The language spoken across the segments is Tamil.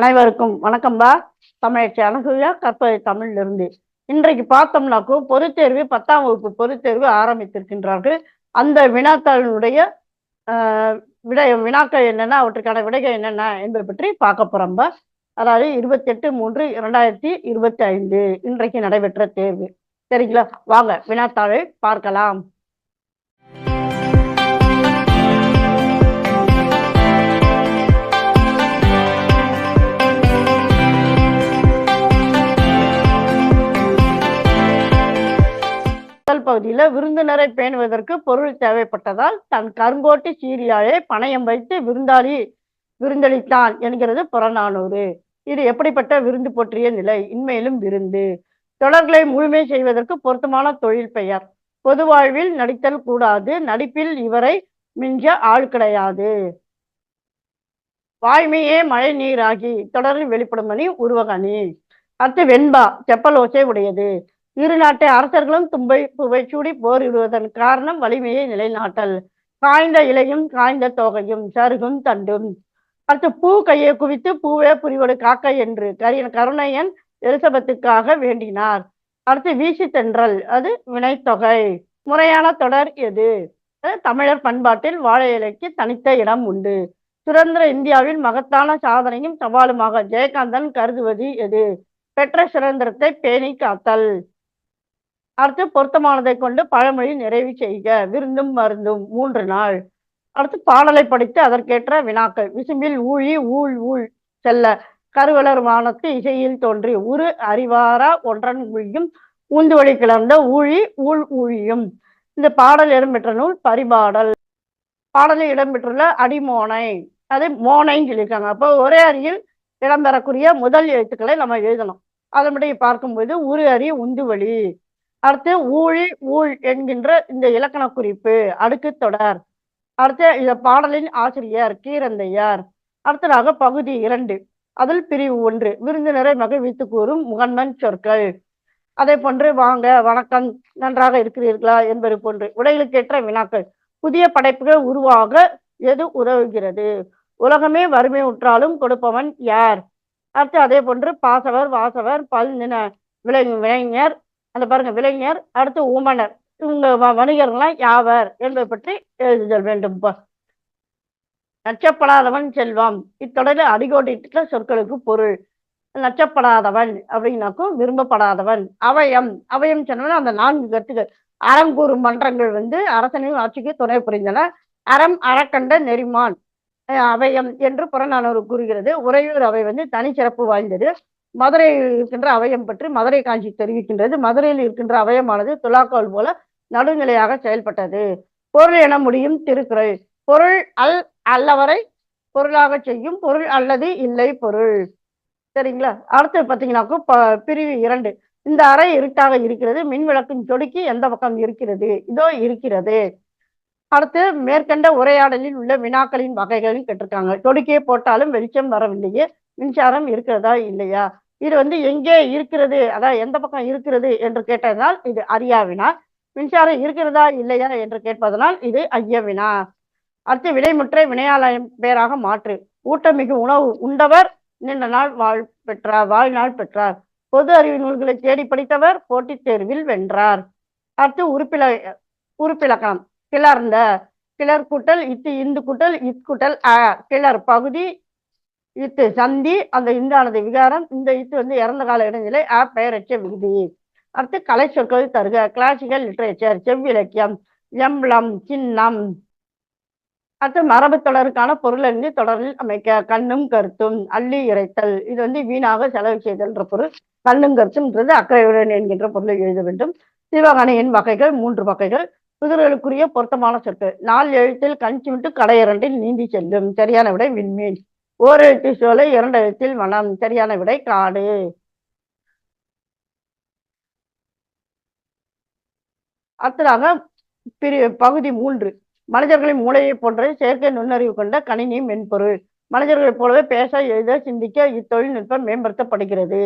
அனைவருக்கும் வணக்கம்பா தமிழச்சி அணுகுவியா கற்பதை தமிழ்ல இருந்து இன்றைக்கு பார்த்தோம்னாக்கோ பொதுத்தேர்வு பத்தாம் வகுப்பு பொதுத்தேர்வு ஆரம்பித்திருக்கின்றார்கள். அந்த வினாத்தாளினுடைய ஆஹ், விடை வினாக்கள் என்னென்ன அவற்றுக்கான விடைகள் என்னென்ன என்பதை பற்றி பார்க்க போறோம்பா அதாவது இருபத்தி எட்டு மூன்று இரண்டாயிரத்தி இருபத்தி ஐந்து இன்றைக்கு நடைபெற்ற தேர்வு. சரிங்களா? வாங்க வினாத்தாளை பார்க்கலாம். பகுதியில விருந்தினரை பேணுவதற்கு பொருள் தேவைப்பட்டதால் தன் கருங்கோட்டு சீரியாயை பணயம் வைத்து விருந்தாளி விருந்தளித்தான் என்கிறது புறநானூறு. இது எப்படிப்பட்ட விருந்து போற்றிய நிலை? இன்மையிலும் விருந்து. தொடர்களை முழுமை செய்வதற்கு பொருத்தமான தொழில் பெயர். பொது வாழ்வில் நடித்தல் கூடாது. நடிப்பில் இவரை மிஞ்ச ஆள் கிடையாது. வாய்மையே மழை நீராகி தொடரில் வெளிப்படும் அணி உருவகணி. அடுத்து வெண்பா செப்பல் ஓசை உடையது. இரு நாட்டு அரசர்களும் தும்பை புவை சூடி போரிடுவதன் காரணம் வலிமையை நிலைநாட்டல். காய்ந்த இலையும் காய்ந்த தொகையும் சருகும் தண்டும். அடுத்து பூ கையை குவித்து பூவே புரிவடு காக்க என்று கரிய கருணையன் எலிசபெத்துக்காக வேண்டினார். அடுத்து வீசி தென்றல் அது வினைத்தொகை. முறையான தொடர் எது? தமிழர் பண்பாட்டில் வாழை இலைக்கு தனித்த இடம் உண்டு. சுதந்திர இந்தியாவில் மகத்தான சாதனையும் சவாலுமாக ஜெயகாந்தன் கருதுவது எது? பெற்ற சுதந்திரத்தை பேணி காத்தல். அடுத்து பொருத்தமானதை கொண்டு பழமொழி நிறைவு செய்க. விருந்தும் மருந்தும் மூன்று நாள். அடுத்து பாடலை படித்து அதற்கேற்ற வினாக்கள். விசும்பில் ஊழி ஊழ் ஊழ் செல்ல. கருவலர் வானத்து இசையில் தோன்றி உரு அறிவாரா ஒன்றன் ஊழியும் ஊந்துவழி கிளர்ந்த ஊழி ஊழ் ஊழியும். இந்த பாடல் இடம்பெற்ற நூல் பரிபாடல். பாடலில் இடம்பெற்றுள்ள அடிமோனை. அது மோனைன்னு சொல்லியிருக்காங்க. அப்போ ஒரே அரியில் இடம்பெறக்கூடிய முதல் எழுத்துக்களை நம்ம எழுதணும். அதன்படி பார்க்கும்போது உரு அறி உந்துவழி அடுத்து ஊழி ஊழ் என்கின்ற இந்த இலக்கண குறிப்பு அடுக்கு தொடர். அடுத்து இந்த பாடலின் ஆசிரியர் கீரந்தையார். அடுத்ததாக பகுதி இரண்டு அதில் பிரிவு ஒன்று விருந்தினரை மகிழ்வித்து கூறும் முகன்மன் சொற்கள். அதே போன்று வாங்க வணக்கம் நன்றாக இருக்கிறீர்களா என்பது போன்று உடைகளுக்கேற்ற வினாக்கள். புதிய படைப்புகள் உருவாக எது உதவுகிறது? உலகமே வறுமை உற்றாலும் கொடுப்பவன் யார்? அடுத்து அதே போன்று பாசவர் வாசவர் பல் நின விளை விளைஞர் அந்த பாருங்க விளைஞர் அடுத்து ஊமனர் இவங்க வணிகர்கள்லாம் யாவர் என்பதை பற்றி எழுதுதல் வேண்டும். நச்சப்படாதவன் செல்வம். இத்தொடரில் அடிகோடிட்ட சொற்களுக்கு பொருள். நச்சப்படாதவன் அப்படின்னாக்கும் விரும்பப்படாதவன். அவயம். அவயம் சொன்னவன் அந்த நான்கு கருத்துக்கள் அறங்கூறு மன்றங்கள் வந்து அரசனின் ஆட்சிக்கு துணை புரிந்தன. அறம் அறக்கண்ட நெறிமான். அஹ் அவயம் என்று புறநானூறு கூறுகிறது. உறையூர் அவை வந்து தனிச்சிறப்பு வாய்ந்தது. மதுரையில் இருக்கின்ற அவயம் பற்றி மதுரை காஞ்சி தெரிவிக்கின்றது. மதுரையில் இருக்கின்ற அவயமானது துலாக்கோல் போல நடுநிலையாக செயல்பட்டது. பொருள் என முடியும் திருக்குறள். பொருள் அல் அல்லவரை பொருளாக செய்யும். பொருள் அல்லது இல்லை பொருள். சரிங்களா? அடுத்து பார்த்தீங்கன்னாக்கா ப- பிரிவு இரண்டு. இந்த அறை இருட்டாக இருக்கிறது. மின் விளக்கின் சொடுக்கி எந்த பக்கம் இருக்கிறது? இதோ இருக்கிறது. அடுத்து மேற்கண்ட உரையாடலில் உள்ள வினாக்களின் வகைகளும் கேட்டிருக்காங்க. சொடுக்கியை போட்டாலும் வெளிச்சம் வரவில்லையே. மின்சாரம் இருக்கிறதா இல்லையா? இது வந்து எங்கே இருக்கிறது? அதாவது எந்த பக்கம் இருக்கிறது என்று கேட்டதனால் இது அறியா வினா மின்சாரம் இருக்கிறதா இல்லையா என்று கேட்பதனால் இது ஐயவினா. அடுத்து வினைமுற்றை வினையாலயம் பெயராக மாற்று. ஊட்டமிகு உணவு உண்டவர் நீண்ட நாள் வாழ் பெற்றார் வாழ்நாள் பெற்றார். பொது அறிவு நூல்களை தேடி படித்தவர் போட்டித் தேர்வில் வென்றார். அடுத்து உறுப்பில உறுப்பிலக்கணம். கிளர்ந்த கிளர் கூட்டல் இத்து இந்து கூட்டல் இத் கூட்டல் அ கிளர் பகுதி இத்து சந்தி அந்த இந்தானது விகாரம் இந்த இத்து வந்து இறந்த கால இடைநிலை ஆ பெயரற்ற விகுதி. அடுத்து கலை சொற்கள் தருக. கிளாசிக்கல் லிட்ரேச்சர் செவ்விலக்கியம் எம்பளம் சின்னம். அடுத்து மரபு தொடருக்கான பொருளறிந்து தொடரில் அமைக்க கண்ணும் கருத்தும் அள்ளி இறைத்தல். இது வந்து வீணாக செலவு செய்தல்ன்ற பொருள். கண்ணும் கருத்தும்ன்றது அக்கறையுடன் என்கின்ற பொருளை எழுத வேண்டும். சிவகணையின் வகைகள் மூன்று வகைகள். குதிரைகளுக்குரிய பொருத்தமான சொற்கள். நாலு எழுத்தில் கண் சிமிட்டு கடையரண்டில் நீந்தி செல்லும். சரியான விடை விண்மீன். ஓர் எழுத்து சோலை இரண்டு எழுத்தில் மனம் சரியான விடை காடு. அடுத்ததாக பிரி பகுதி மூன்று. மனிதர்களின் மூளையை போன்ற செயற்கை நுண்ணறிவு கொண்ட கணினி மென்பொருள். மனிதர்களைப் போலவே பேச எழுத சிந்திக்க இத்தொழில்நுட்பம் மேம்படுத்தப்படுகிறது.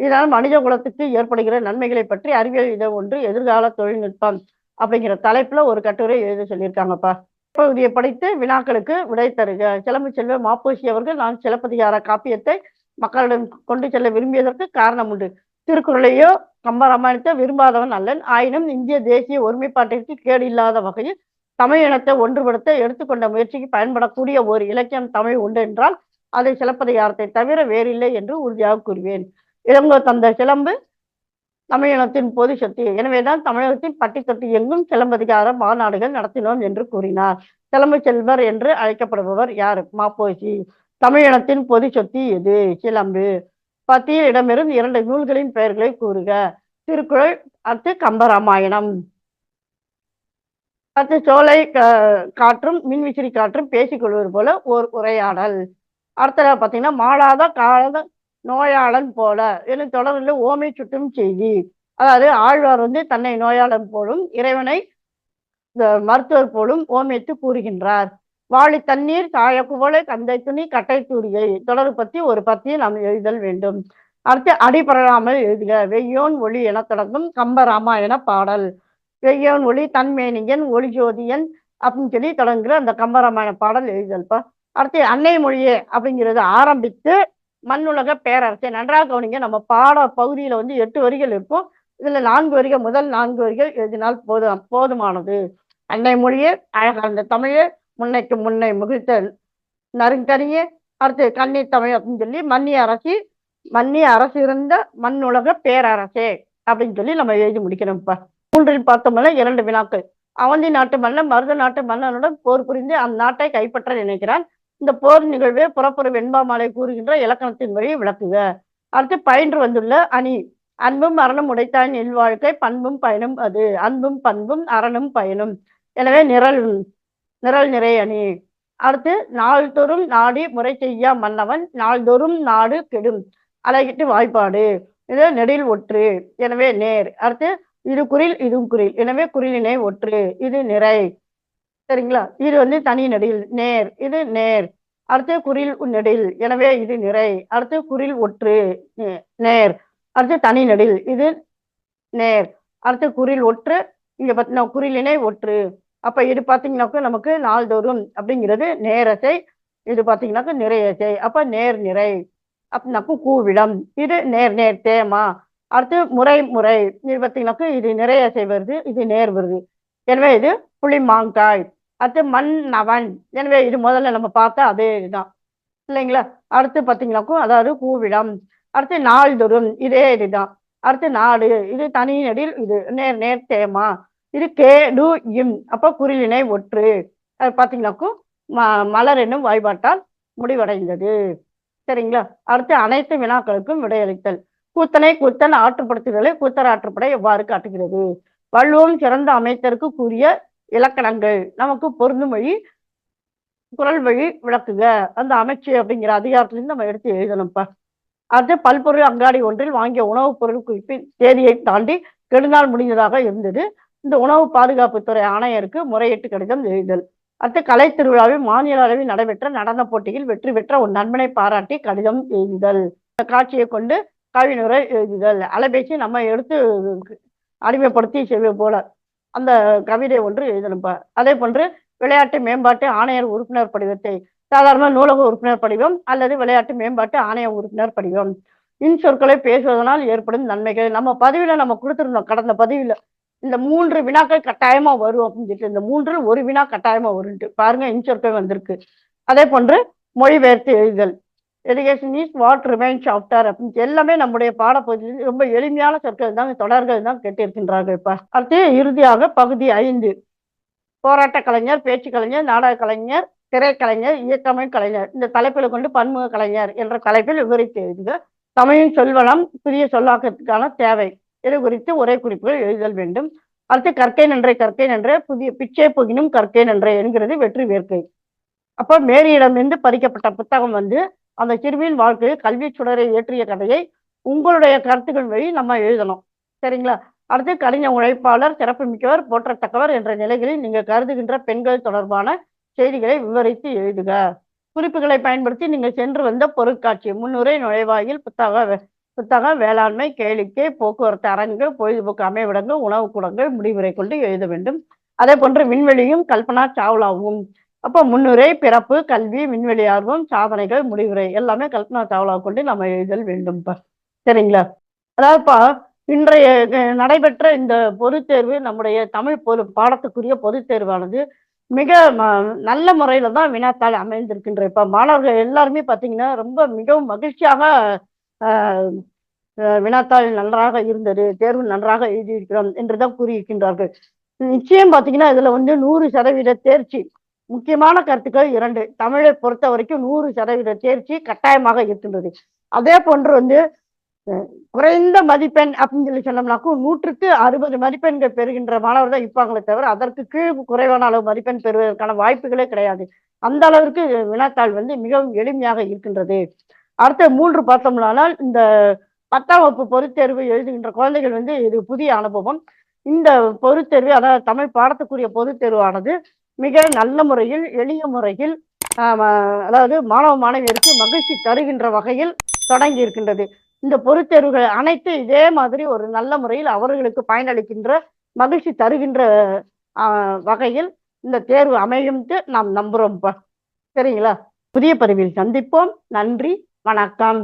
இதனால் மனித குலத்துக்கு ஏற்படுகிற நன்மைகளை பற்றி அறிவியல் இதை ஒன்று எதிர்கால தொழில்நுட்பம் அப்படிங்கிற தலைப்புல ஒரு கட்டுரை எழுத சொல்லியிருக்காங்கப்பா. பகுதியை படித்து வினாக்களுக்கு விடை தருக. சிலம்பு செல்வ மாப்போசி அவர்கள் நான் சிலப்பதிகார காப்பியத்தை மக்களிடம் கொண்டு செல்ல விரும்பியதற்கு காரணம் உண்டு. திருக்குறளையோ கம்பராமாயணத்தை விரும்பாதவன் அல்லன். ஆயினும் இந்திய தேசிய ஒருமைப்பாட்டிற்கு கேடு இல்லாத வகையில் தமிழ் இனத்தை ஒன்றுபடுத்த எடுத்துக்கொண்ட முயற்சிக்கு பயன்படக்கூடிய ஒரு இலக்கியம் தமிழ் உண்டு என்றால் அதை சிலப்பதிகாரத்தை தவிர வேறில்லை என்று உறுதியாக கூறுவேன். இளங்கோ தந்த சிலம்பு தமிழினத்தின் பொது சொத்து எனவேதான் தமிழகத்தின் பட்டி எங்கும் சிலம்பதிகார மாநாடுகள் நடத்தினோம் என்று கூறினார். சிலம்பு செல்வர் என்று அழைக்கப்படுபவர் யார்? மாப்போசி தமிழினத்தின் பொது சொத்து எது? சிலம்பு. பத்தியில் இடமிருந்து இரண்டு நூல்களின் பெயர்களை கூறுக. திருக்குறள் அடுத்து கம்பராமாயணம். அடுத்து சோலை காற்றும் மின்விசிறி காற்றும் பேசிக்கொள்வது போல ஓர் உரையாடல். அடுத்தது பார்த்தீங்கன்னா மாளாத காலத நோயாளன் போல. என்னும் தொடரில் ஓமை சுட்டும் செய்தி. அதாவது ஆழ்வார் வந்து தன்னை நோயாளன் போலும் இறைவனை மருத்துவர் போலும் ஓமைத்து கூறுகின்றார். வாழி தண்ணீர் தாழ குவளை கந்தை துணி கட்டை தூரியை தொடர் பத்தி ஒரு பத்தியை நாம் எழுதல் வேண்டும். அடுத்து அடிபடாமல் எழுதுக. வெய்யோன் ஒளி என தொடங்கும் கம்ப ராமாயண பாடல். வெய்யோன் ஒளி தன்மேனியன் ஒளி ஜோதியன் அப்படின்னு சொல்லி தொடங்குகிற அந்த கம்பராமாயண பாடல் எழுதல்ப்பா அடுத்து அன்னை மொழியே அப்படிங்கிறது ஆரம்பித்து மண்ணுலக பேரரசை நன்றாக கவனிங்க. நம்ம பாட பகுதியில வந்து எட்டு வரிகள் இருக்கும். இதுல நான்கு வரிகள் முதல் நான்கு வரிகள் எழுதினால் போதும் போதுமானது. அன்னை மொழியே அழகார்ந்த தமிழே முன்னைக்கு முன்னை முகிழ்த்த நறுங்கனியே அடுத்து கண்ணீர் தமிழ் அப்படின்னு சொல்லி மன்னிய அரசி மன்னிய அரசு இருந்த மண்ணுலக பேரரசே அப்படின்னு சொல்லி நம்ம எழுதி முடிக்கணும் இப்ப. மூன்றில் பார்த்தோம்னா இரண்டு வினாக்கள். அவந்தி நாட்டு மன்னன் மருத நாட்டு மன்னனுடன் போர் புரிந்து அந்நாட்டை கைப்பற்ற நினைக்கிறான். இந்த போர் நிகழ்வே புறப்புற வெண்பாமாலை கூறுகின்ற இலக்கணத்தின் வழி விளக்குக. அடுத்து பயின்று வந்துள்ள அணி. அன்பும் அறனும் உடைத்தான் இல்வாழ்க்கை பண்பும் பயனும் அது. அன்பும் பண்பும் அரணும் பயனும். எனவே நிரல் நிரல் நிறை அணி. அடுத்து நாள்தோறும் நாடி முறை செய்யா மன்னவன் நாள்தோறும் நாடு கெடும். அழகிட்டு வாய்ப்பாடு. இது நெடில் ஒற்று. எனவே நேர். அடுத்து இது குறில் இதுவும் குறில் எனவே குரிலினை ஒற்று. இது நிறை. சரிங்களா? இது வந்து தனி நெடில் நேர். இது நேர். அடுத்து குறில் நெடில். எனவே இது நிறை. அடுத்து குறில் ஒற்று நேர். அடுத்து தனி நெடில். இது நேர். அடுத்து குறில் ஒற்று இங்க பார்த்தீங்கன்னா குறிலினை ஒற்று. அப்ப இது பாத்தீங்கன்னாக்க நமக்கு நாள்தோறும் அப்படிங்கிறது நேரசை இது பாத்தீங்கன்னாக்க நிறையசை அப்ப நேர் நிறை. அப்படின்னாக்கும் கூவிடம். இது நேர் நேர் தேமா. அடுத்து முறை முறை. இது பார்த்தீங்கன்னாக்க இது நிறையசை வருது இது நேர் வருது. எனவே இது புளிமாங்காய். அடுத்து மண் அவன் எனவே இது முதல்ல நம்ம பார்த்தா அதே இதுதான் இல்லைங்களா? அடுத்து பார்த்தீங்கன்னாக்கும் அதாவது கூவிடம். அடுத்து நாள்தோறும் இதே இதுதான். அடுத்து நாடு. இது தனி நடில் இது நேர் நேர் தேமா. இது கே டு இம். அப்போ குறிலினை ஒற்று. அது பார்த்தீங்கன்னாக்கும் ம மலர் என்னும் வாய்பாட்டால் முடிவடைந்தது. சரிங்களா? அடுத்து அனைத்து வினாக்களுக்கும் விடையளித்தல். கூத்தனை கூத்தன் ஆற்றுப்படுத்துதலை கூத்தர் ஆற்றுப்படை எவ்வாறு காட்டுகிறது? வள்ளுவம் சிறந்த அமைத்தருக்கு கூறிய இலக்கணங்கள். நமக்கு பொருந்தும் வழி குரல் வழி விளக்குக. அந்த அமைச்சு அப்படிங்கிற அதிகாரத்திலிருந்து நம்ம எடுத்து எழுதணும்ப்பா. அடுத்து பல்பொருள் அங்காடி ஒன்றில் வாங்கிய உணவுப் பொருள் குறிப்பின் தேதியை தாண்டி கெடுநாள் முடிந்ததாக இருந்தது. இந்த உணவு பாதுகாப்புத்துறை ஆணையருக்கு முறையீட்டு கடிதம் எழுதல். அடுத்து கலை திருவிழாவில் மாநில அளவில் நடைபெற்ற நடன போட்டியில் வெற்றி பெற்ற ஒரு நண்பனை பாராட்டி கடிதம் எழுதுதல். இந்த காட்சியை கொண்டு கவிஞரை எழுதுதல். அலைபேசி நம்ம எடுத்து அடிமைப்படுத்தி செய்வது போல. அந்த கவிதை ஒன்று எழுதணும்பார் அதே போன்று விளையாட்டு மேம்பாட்டு ஆணையர் உறுப்பினர் படிவத்தை சாதாரண நூலக உறுப்பினர் படிவம் அல்லது விளையாட்டு மேம்பாட்டு ஆணைய உறுப்பினர் படிவம். இன் சொற்களை பேசுவதனால் ஏற்படும் நன்மைகள். நம்ம பதிவில் நம்ம கொடுத்துருந்தோம். கடந்த பதிவில் இந்த மூன்று வினாக்கள் கட்டாயமா வரும் அப்படின்னு சொல்லிட்டு இந்த மூன்றில் ஒரு வினா கட்டாயமா வரும்ட்டு பாருங்க இன் சொற்கள் வந்திருக்கு. அதே போன்று மொழிபெயர்த்து எழுதுதல். Education is what remains after அப்படின்னு எல்லாமே நம்முடைய பாடப்பகுதியில் ரொம்ப எளிமையான சொற்கள் தான் தொடர்கள் தான் கேட்டிருக்கின்றார்கள் இப்போ. அடுத்து இறுதியாக பகுதி ஐந்து. போராட்ட கலைஞர் பேச்சு கலைஞர் நாடக கலைஞர் திரைக்கலைஞர் இயக்கமை கலைஞர். இந்த தலைப்பில் கொண்டு பன்முக கலைஞர் என்ற தலைப்பில் விவரித்து எழுதுக தமிழின் சொல்வளம் புதிய சொல்லாக்கத்துக்கான தேவை இது குறித்து உரை குறிப்புகள் எழுதல் வேண்டும். அடுத்து கற்கை நன்றே கற்கை நன்றே புதிய பிச்சை புகினும் கற்கை நன்றே என்கிறது வெற்றி வேர்க்கை அப்போ மேரியிடமிருந்து பறிக்கப்பட்ட புத்தகம் வந்து அந்த சிறுமியின் வாழ்க்கையில் கல்வி சுடரை ஏற்றிய கதையை உங்களுடைய கருத்துக்கள் வழி நம்ம எழுதணும். சரிங்களா? அடுத்து கடின உழைப்பாளர் சிறப்புமிக்கவர் போற்றத்தக்கவர் என்ற நிலைகளில் நீங்கள் கருதுகின்ற பெண்கள் தொடர்பான செய்திகளை விவரித்து எழுதுக. குறிப்புகளை பயன்படுத்தி நீங்கள் சென்று வந்த பொருட்காட்சி முன்னுரை நுழைவாயில் புத்தக புத்தக வேளாண்மை கேளிக்கை போக்குவரத்து அரங்கு பொழுதுபோக்கு அமைவிடங்கள் உணவு கூடங்கள் முடிவுரை கொண்டு எழுத வேண்டும். அதே போன்று விண்வெளியும் கல்பனா சாவ்லாவும். அப்போ முன்னுரை பிறப்பு கல்வி விண்வெளி ஆர்வம் சாதனைகள் முடிவுரை எல்லாமே கல்பனா சாவ்லா கொண்டு நம்ம எழுதல் வேண்டும்ப்பா சரிங்களா? அதாவதுப்பா இன்றைய நடைபெற்ற இந்த பொதுத் தேர்வு நம்முடைய தமிழ் பொது பாடத்துக்குரிய பொதுத் தேர்வானது மிக ம- நல்ல முறையில தான் வினாத்தாள் அமைந்திருக்கின்ற இப்ப மாணவர்கள் எல்லாருமே பார்த்தீங்கன்னா ரொம்ப மிகவும் மகிழ்ச்சியாக ஆஹ், வினாத்தாள் நன்றாக இருந்தது தேர்வு நன்றாக எழுதியிருக்கிறோம் என்றுதான் கூறியிருக்கின்றார்கள். நிச்சயம் பாத்தீங்கன்னா இதுல வந்து நூறு சதவீத தேர்ச்சி முக்கியமான கருத்துக்கள் இரண்டு. தமிழை பொறுத்த வரைக்கும் நூறு சதவீத தேர்ச்சி கட்டாயமாக இருக்கின்றது. அதே போன்று வந்து அஹ், குறைந்த மதிப்பெண் அப்படின்னு சொல்லி சொன்னோம்னாக்கும் நூற்றுக்கு அறுபது மதிப்பெண்கள் பெறுகின்ற மாணவர் தான் இருப்பாங்களே தவிர அதற்கு கீழ் குறைவான அளவு மதிப்பெண் பெறுவதற்கான வாய்ப்புகளே கிடையாது. அந்த அளவிற்கு வினாத்தாள் வந்து மிகவும் எளிமையாக இருக்கின்றது. அடுத்த மூன்று பார்த்தோம்னால் இந்த பத்தாம் வகுப்பு பொறுத்தேர்வு எழுதுகின்ற குழந்தைகள் வந்து இது புதிய அனுபவம். இந்த பொறுத்தேர்வு அதாவது தமிழ் பாடத்துக்குரிய பொதுத்தேர்வானது மிக நல்ல முறையில் எளிய முறையில் அதாவது மாணவ மாணவியருக்கு மகிழ்ச்சி தருகின்ற வகையில் தொடங்கி இருக்கின்றது. இந்த பொறுத்தேர்வுகள் அனைத்து இதே மாதிரி ஒரு நல்ல முறையில் அவர்களுக்கு பயனளிக்கின்ற மகிழ்ச்சி தருகின்ற வகையில் இந்த தேர்வு அமையும்ட்டு நாம் நம்புறோம்ப்பா. சரிங்களா? புதிய பதிவில் சந்திப்போம். நன்றி. வணக்கம்.